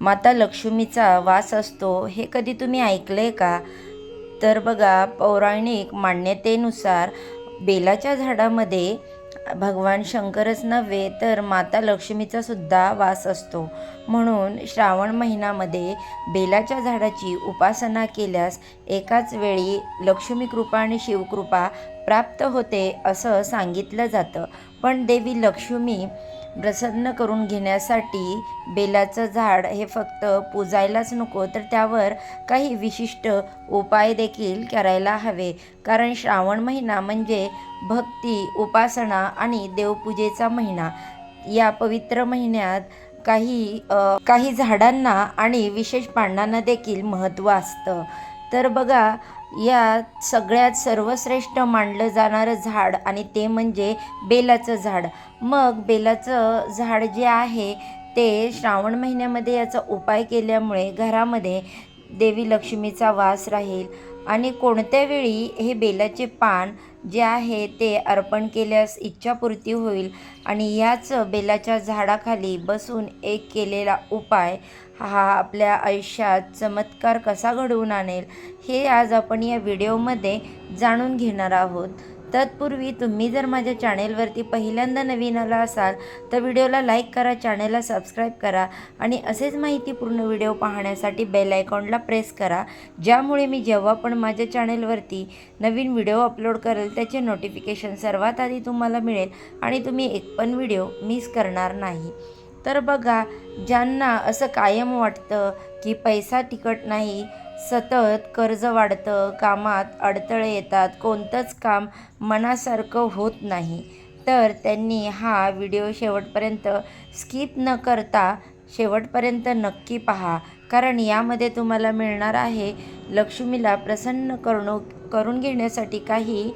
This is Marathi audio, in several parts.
माता लक्ष्मीचा वास असतो. हे कधी तुम्ही ऐकलंय का? तर बघा पौराणिक मान्यतेनुसार बेलाच्या झाडामध्ये भगवान शंकरच नव्हे तर माता लक्ष्मीचा सुद्धा वास असतो. म्हणून श्रावण महिन्यामध्ये बेलाच्या झाडाची उपासना केल्यास एकाच वेळी लक्ष्मी कृपा आणि शिवकृपा प्राप्त होते असं सांगितलं जातं. पण देवी लक्ष्मी प्रसन्न करून घेण्यासाठी बेलाचं झाड हे फक्त पूजायलाच नको तर त्यावर काही विशिष्ट उपाय देखील करायला हवे. कारण श्रावण महिना म्हणजे भक्ती उपासना आणि देवपूजेचा महिना. या पवित्र महिन्यात काही काही झाडांना आणि विशेष पानांना देखील महत्त्व असतं. तर बघा या सगळ्यात सर्वश्रेष्ठ मानलं जाणारं झाड आणि ते म्हणजे बेलाचं झाड. मग बेलाचं झाड जे आहे ते श्रावण महिन्यामध्ये याचा उपाय केल्यामुळे घरामध्ये देवी लक्ष्मीचा वास राहील. आणि कोणत्या वेळी हे बेलाचे पान जे आहे ते अर्पण केल्यास इच्छापूर्ती होईल. आणि याच बेलाच्या झाडाखाली बसून एक केलेला उपाय हा आपल्या आयुष्यात चमत्कार कसा घडवून आणेल हे आज आपण या व्हिडिओमध्ये जाणून घेणार आहोत. तत्पूर्वी तुम्ही जर माझ्या चॅनेलवरती पहिल्यांदा नवीन आला असाल तर व्हिडिओला लाईक करा चॅनेलला सबस्क्राईब करा आणि असेच माहितीपूर्ण व्हिडिओ पाहण्यासाठी बेल आयकॉनला प्रेस करा ज्यामुळे मी जेव्हा पण माझ्या चॅनेलवरती नवीन व्हिडिओ अपलोड करेल त्याचे नोटिफिकेशन सर्वात आधी तुम्हाला मिळेल आणि तुम्ही एक पण व्हिडिओ मिस करणार नाही. तर बघा ज्यांना असं कायम वाटतं की पैसा टिकट नाही सतत कर्ज वाढतं कामात अडथळे येतात कोणतंच काम मनासारखं होत नाही तर त्यांनी हा व्हिडिओ शेवटपर्यंत स्किप न करता शेवटपर्यंत नक्की पहा. कारण यामध्ये तुम्हाला मिळणार आहे लक्ष्मीला प्रसन्न करणं करून घेण्यासाठी काही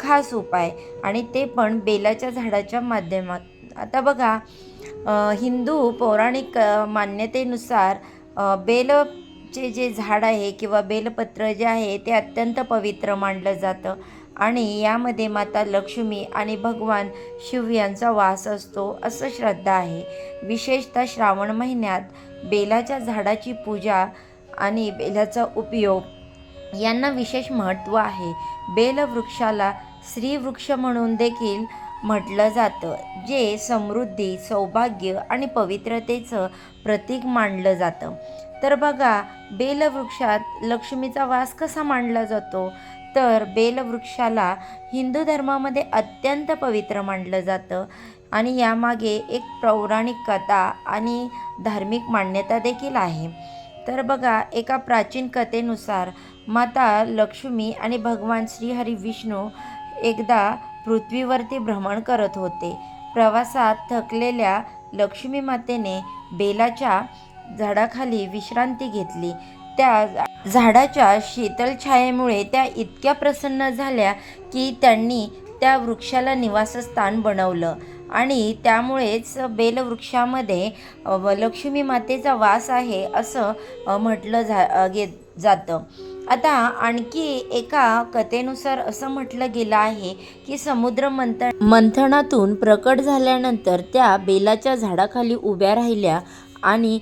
खास उपाय. आणि ते पण बेलाच्या झाडाच्या माध्यमात. आता बघा हिंदू पौराणिक मान्यतेनुसार बेलचे जे झाड आहे किंवा बेलपत्र जे आहे ते अत्यंत पवित्र मानलं जातं. आणि यामध्ये माता लक्ष्मी आणि भगवान शिव यांचा वास असतो असं श्रद्धा आहे. विशेषतः श्रावण महिन्यात बेलाच्या झाडाची पूजा आणि बेलाचा उपयोग यांना विशेष महत्त्व आहे. बेलवृक्षाला स्त्रीवृक्ष म्हणून देखील म्हटलं जातं जे समृद्धी सौभाग्य आणि पवित्रतेचं प्रतीक मानलं जातं. तर बघा बेलवृक्षात लक्ष्मीचा वास कसा मानला जातो? तर बेलवृक्षाला हिंदू धर्मामध्ये अत्यंत पवित्र मानलं जातं आणि यामागे एक पौराणिक कथा आणि धार्मिक मान्यता देखील आहे. तर बघा एका प्राचीन कथेनुसार माता लक्ष्मी आणि भगवान श्रीहरी विष्णू एकदा पृथ्वीवरती भ्रमण करत होते. प्रवासात थकलेल्या लक्ष्मी मातेने बेलाच्या झाडाखाली विश्रांती घेतली. त्या झाडाच्या शीतल छायेमुळे त्या इतक्या प्रसन्न झाल्या की त्यांनी त्या वृक्षाला निवासस्थान बनवलं आणि त्यामुळेच बेलवृक्षामध्ये लक्ष्मी मातेचा वास आहे असं म्हटलं जा गे जातं. आता आणखी एका कथेनुसार असं म्हटलं गेलं आहे की समुद्र मंथन मंथनातून प्रकट झाल्यानंतर त्या बेलाच्या झाडाखाली उभ्या राहिल्या आणि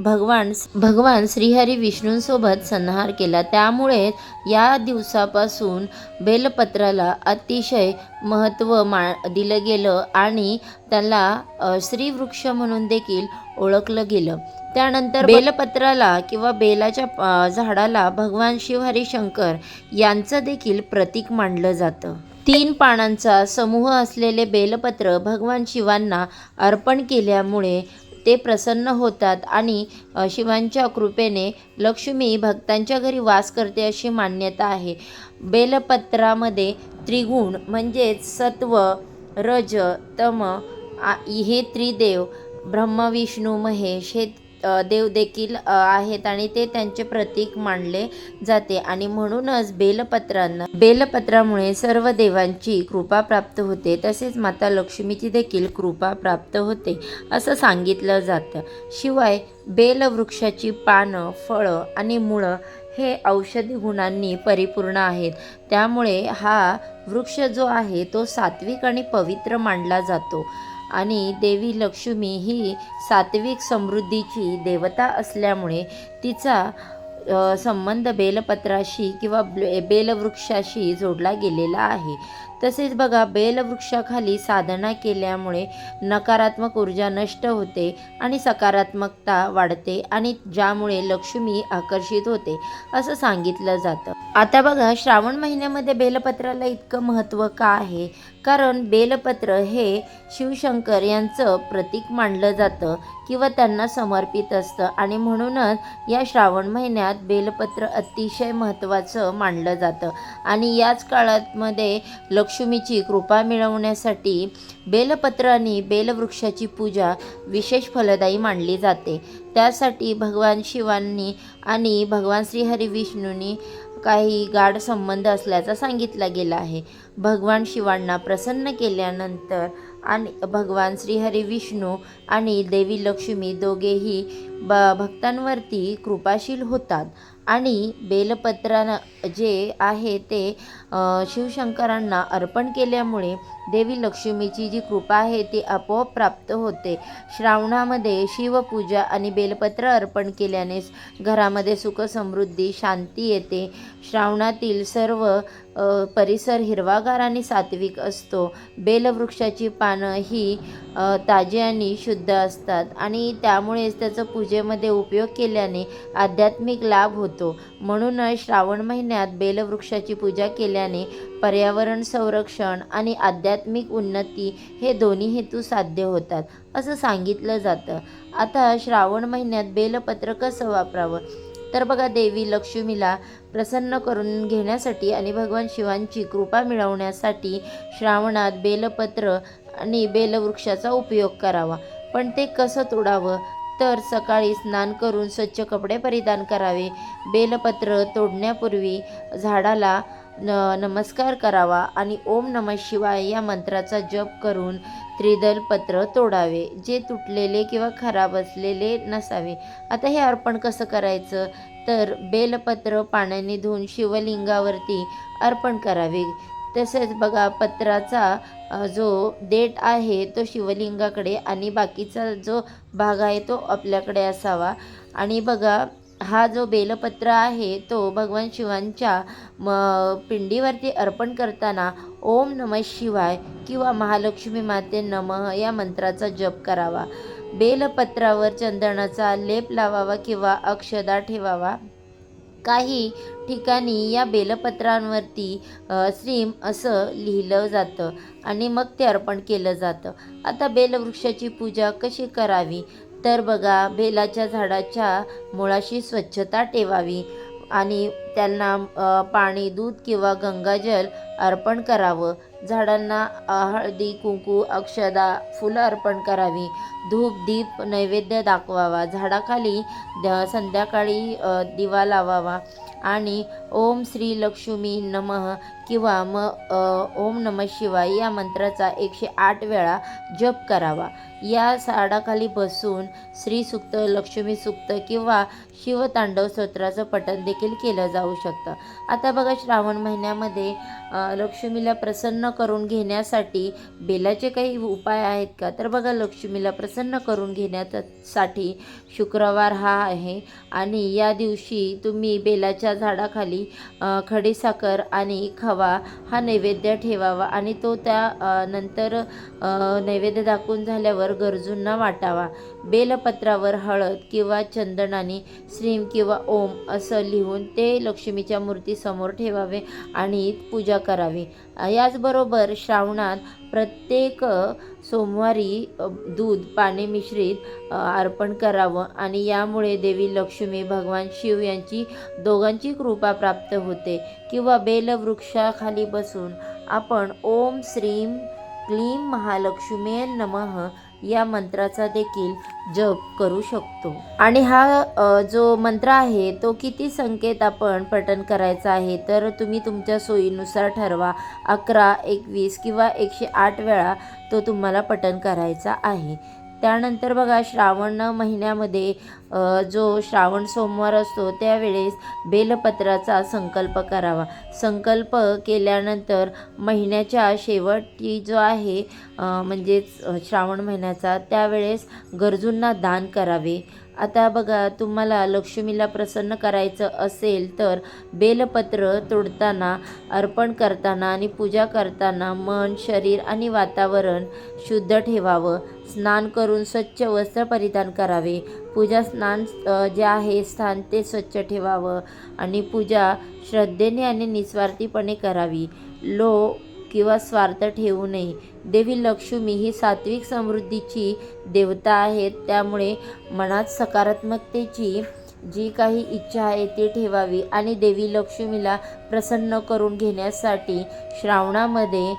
भगवान भगवान श्रीहरी विष्णूंसोबत संहार केला. त्यामुळे या दिवसापासून बेलपत्राला अतिशय महत्त्व मा दिलं गेलं आणि त्याला श्रीवृक्ष म्हणून देखील ओळखलं गेलं. त्यानंतर बेलपत्राला किंवा बेलाच्या झाडाला भगवान शिवहरी शंकर यांचं देखील प्रतीक मानलं जातं. तीन पानांचा समूह असलेले बेलपत्र भगवान शिवांना अर्पण केल्यामुळे ते प्रसन्न होतात आणि शिवांच्या कृपेने लक्ष्मी भक्तांच्या घरी वास करते अशी मान्यता आहे. बेलपत्रामध्ये त्रिगुण म्हणजेच सत्व रज तम हे त्रिदेव ब्रह्म विष्णू महेश हे देव देखील आहेत आणि ते त्यांचे प्रतीक मानले जाते. आणि म्हणूनच बेलपत्रांना बेलपत्रामुळे सर्व देवांची कृपा प्राप्त होते. तसेच माता लक्ष्मीची देखील कृपा प्राप्त होते असं सांगितलं जातं. शिवाय बेलवृक्षाची पानं फळं आणि मुळं हे औषधी गुणांनी परिपूर्ण आहेत. त्यामुळे हा वृक्ष जो आहे तो सात्विक आणि पवित्र मानला जातो. आणि देवी लक्ष्मी ही सात्विक समृद्धीची देवता असल्यामुळे तिचा संबंध बेलपत्राशी किंवा बेलवृक्षाशी जोडला गेलेला आहे. तसेच बघा बेलवृक्षाखाली साधना केल्यामुळे नकारात्मक ऊर्जा नष्ट होते आणि सकारात्मकता वाढते आणि ज्यामुळे लक्ष्मी आकर्षित होते असं सांगितलं जातं. आता बघा श्रावण महिन्यामध्ये बेलपत्राला इतकं महत्त्व का आहे? कारण बेलपत्र हे शिवशंकर यांचं प्रतीक मानलं जातं किंवा त्यांना समर्पित असतं आणि म्हणूनच या श्रावण महिन्यात बेलपत्र अतिशय महत्त्वाचं मानलं जातं. आणि याच काळामध्ये लक्ष्मीची कृपा मिळवण्यासाठी बेलपत्र आणि बेलवृक्षाची पूजा विशेष फलदायी मानली जाते. त्यासाठी भगवान शिवांनी आणि भगवान श्रीहरी विष्णूंनी काही गाढ संबंध असल्याचा सांगितला गेला आहे. भगवान शिवांना प्रसन्न केल्यानंतर आणि भगवान श्रीहरी विष्णू आणि देवी लक्ष्मी दोघेही ब भक्तांवरती कृपाशील होतात आणि बेलपत्रानं जे आहे ते शिवशंकरांना अर्पण केल्यामुळे देवी लक्ष्मीची जी कृपा आहे ती आपोआप प्राप्त होते. श्रावणामध्ये शिवपूजा आणि बेलपत्र अर्पण केल्याने घरामध्ये सुख समृद्धी शांती येते. श्रावणातील सर्व परिसर हिरवागार आणि सात्विक असतो. बेलवृक्षाची पानं ही ताजी आणि शुद्ध असतात आणि त्यामुळेच त्याचं पूजेमध्ये उपयोग केल्याने आध्यात्मिक लाभ होतो. म्हणूनच श्रावण महिन्यात बेलवृक्षाची पूजा केल्याने पर्यावरण संरक्षण आणि आध्यात्मिक उन्नती हे दोन्ही हेतू साध्य होतात असं सांगितलं जातं. आता श्रावण महिन्यात बेलपत्र कसं वापरावं? तर बघा देवी लक्ष्मीला प्रसन्न करून घेण्यासाठी आणि भगवान शिवांची कृपा मिळवण्यासाठी श्रावणात बेलपत्र आणि बेलवृक्षाचा उपयोग करावा. पण ते कसं तोडावं? तर सकाळी स्नान करून स्वच्छ कपडे परिधान करावे. बेलपत्र तोडण्यापूर्वी झाडाला न नमस्कार करावा आणि ओम नम शिवाय या मंत्राचा जप करून त्रिदल पत्र तोडावे जे तुटलेले किंवा खराब असलेले नसावे. आता हे अर्पण कसं करायचं? तर बेलपत्र पाण्याने धुवून शिवलिंगावरती अर्पण करावे. तसेच बघा पत्राचा जो देठ आहे तो शिवलिंगाकडे आणि बाकीचा जो भाग आहे तो आपल्याकडे असावा. आणि बघा हा जो बेलपत्र आहे तो भगवान शिवांच्या म पिंडीवरती अर्पण करताना ओम नम शिवाय किंवा महालक्ष्मी माते नमः या मंत्राचा जप करावा. बेलपत्रावर चंदनाचा लेप लावावा किंवा अक्षदा ठेवावा. काही ठिकाणी या बेलपत्रांवरती श्रीम असं लिहिलं जातं आणि मग ते अर्पण केलं जातं. आता बेलवृक्षाची पूजा कशी करावी? तर बघा बेलाच्या झाडाच्या मुळाशी स्वच्छता ठेवावी आणि त्यांना पाणी दूध किंवा गंगाजल अर्पण करावं. झाडांना हळदी कुंकू अक्षदा फुलं अर्पण करावी. धूप दीप नैवेद्य दाखवावा. झाडाखाली द संध्याकाळी दिवा लावावा. आणि ओम श्री लक्ष्मी नमः किंवा म ओम नम शिवाय या मंत्राचा एकशे आठ वेळा जप करावा. या साडाखाली बसून श्री सुक्त लक्ष्मी सुक्त किंवा शिवतांडव स्तोत्राचं पठण देखील केलं जाऊ शकतं. आता बघा श्रावण महिन्यामध्ये लक्ष्मीला प्रसन्न करून घेण्यासाठी बेलाचे काही उपाय आहेत का? तर बघा लक्ष्मीला प्रसन्न करून घेण्यासाठी शुक्रवार हा आहे आणि या दिवशी तुम्ही बेलाच्या झाडाखाली खडीसाखर आणि खवा हा नैवेद्य ठेवावा आणि तो त्या नंतर नैवेद्य दाखवून झाल्यावर गरजूंना वाटावा. बेलपत्रावर हळद किंवा चंदनाने श्रीम किंवा ओम असं लिहून ते लक्ष्मीच्या मूर्तीसमोर ठेवावे आणि पूजा करावी. याचबरोबर श्रावणात प्रत्येक सोमवारी दूध पाणी मिश्रित अर्पण करावं आणि यामुळे देवी लक्ष्मी भगवान शिव यांची दोघांची कृपा प्राप्त होते. किंवा बेलवृक्षाखाली बसून आपण ओम श्रीम क्लीम महालक्ष्मी नमः या मंत्राचा देखील जप करू शकतो. आणि हा जो मंत्र आहे तो किती संकेत आपण पठण करायचा आहे तर तुम्ही तुमच्या सोयीनुसार ठरवा. अकरा एकवीस किंवा एकशे आठ वेळा तो तुम्हाला पठण करायचा आहे. त्यानंतर बघा श्रावण महिन्यामध्ये जो श्रावण सोमवार असतो त्यावेळेस बेलपत्राचा संकल्प करावा. संकल्प केल्यानंतर महिन्याच्या शेवटी जो आहे म्हणजेच श्रावण महिन्याचा त्यावेळेस गरजूंना दान करावे. आता बघा तुम्हाला लक्ष्मीला प्रसन्न करायचं असेल तर बेलपत्र तोडताना अर्पण करताना आणि पूजा करताना मन शरीर आणि वातावरण शुद्ध ठेवावं. स्नान करून स्वच्छ वस्त्र परिधान करावे. पूजा स्नान जे आहे स्थान ते स्वच्छ ठेवावं आणि पूजा श्रद्धेने आणि निस्वार्थीपणे करावी. लो किंवा स्वार्थ ठेवू नये. देवी लक्ष्मी ही सात्विक समृद्धीची देवता आहेत. त्यामुळे मनात सकारात्मकतेची जी काही इच्छा आहे ती ठेवावी आणि देवी लक्ष्मीला प्रसन्न करून घेण्यासाठी श्रावणामध्ये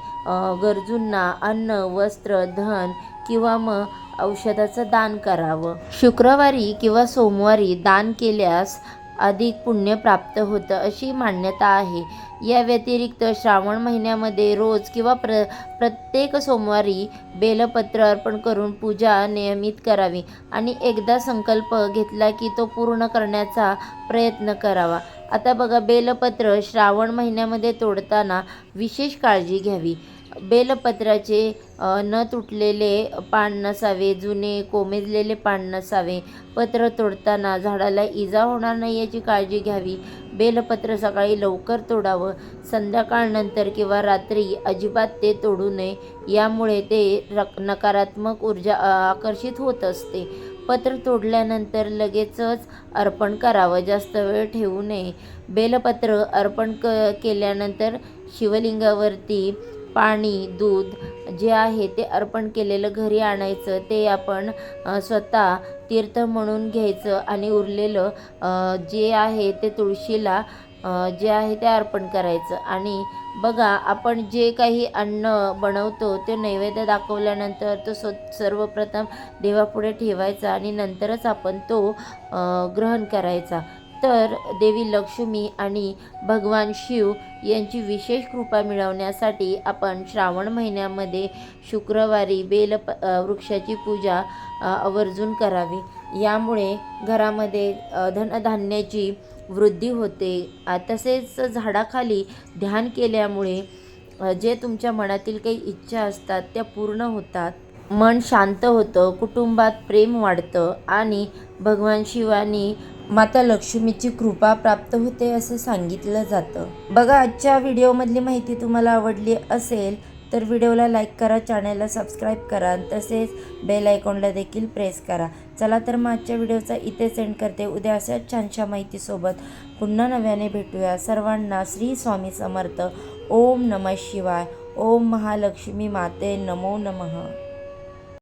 गरजूंना अन्न वस्त्र धन किंवा मग औषधाचं दान करावं. शुक्रवारी किंवा सोमवारी दान केल्यास अधिक पुण्य प्राप्त होतं अशी मान्यता आहे. या व्यतिरिक्त श्रावण महिन्यामध्ये रोज किंवा प्र प्रत्येक सोमवारी बेलपत्र अर्पण करून पूजा नियमित करावी. आणि एकदा संकल्प घेतला की तो पूर्ण करण्याचा प्रयत्न करावा. आता बघा बेलपत्र श्रावण महिन्यामध्ये तोडताना विशेष काळजी घ्यावी. बेलपत्राचे न तुटलेले पान नसावे जुने कोमेजलेले पान नसावे. पत्र तोडताना झाडाला इजा होणार नाही याची काळजी घ्यावी. बेलपत्र सकाळी लवकर तोडावं. संध्याकाळनंतर किंवा रात्री अजिबात ते तोडू नये. यामुळे ते रक नकारात्मक ऊर्जा आकर्षित होत असते. पत्र तोडल्यानंतर लगेचच अर्पण करावं. जास्त वेळ ठेवू नये. बेलपत्र अर्पण क केल्यानंतर शिवलिंगावरती पाणी दूध जे आहे ते अर्पण केलेलं घरी आणायचं ते आपण स्वतः तीर्थ म्हणून घ्यायचं आणि उरलेलं जे आहे ते तुळशीला जे आहे ते अर्पण करायचं. आणि बघा आपण जे काही अन्न बनवतो ते नैवेद्य दाखवल्यानंतर तो स्व सर्वप्रथम देवापुढे ठेवायचा आणि नंतरच आपण तो ग्रहण करायचा. तर देवी लक्ष्मी आणि भगवान शिव यांची विशेष कृपा मिळवण्यासाठी आपण श्रावण महिन्यामध्ये शुक्रवारी बेल प वृक्षाची पूजा आवर्जून करावी. यामुळे घरामध्ये धनधान्याची वृद्धी होते. तसेच झाडाखाली ध्यान केल्यामुळे जे तुमच्या मनातील काही इच्छा असतात त्या पूर्ण होतात. मन शांत होतं कुटुंबात प्रेम वाढतं आणि भगवान शिवानी माता लक्ष्मीची कृपा प्राप्त होते असं सांगितलं जातं. बघा आजच्या व्हिडिओमधली माहिती तुम्हाला आवडली असेल तर व्हिडिओला लाईक करा चॅनलला सबस्क्राईब करा तसेच बेल आयकॉनला देखील प्रेस करा. चला तर मग आजच्या व्हिडिओचा इथे सेंड करते. उद्या अशाच छानशा माहितीसोबत पुन्हा नव्याने भेटूया. सर्वांना श्री स्वामी समर्थ. ओम नमः शिवाय. ओम महालक्ष्मी माते. नमो नमः.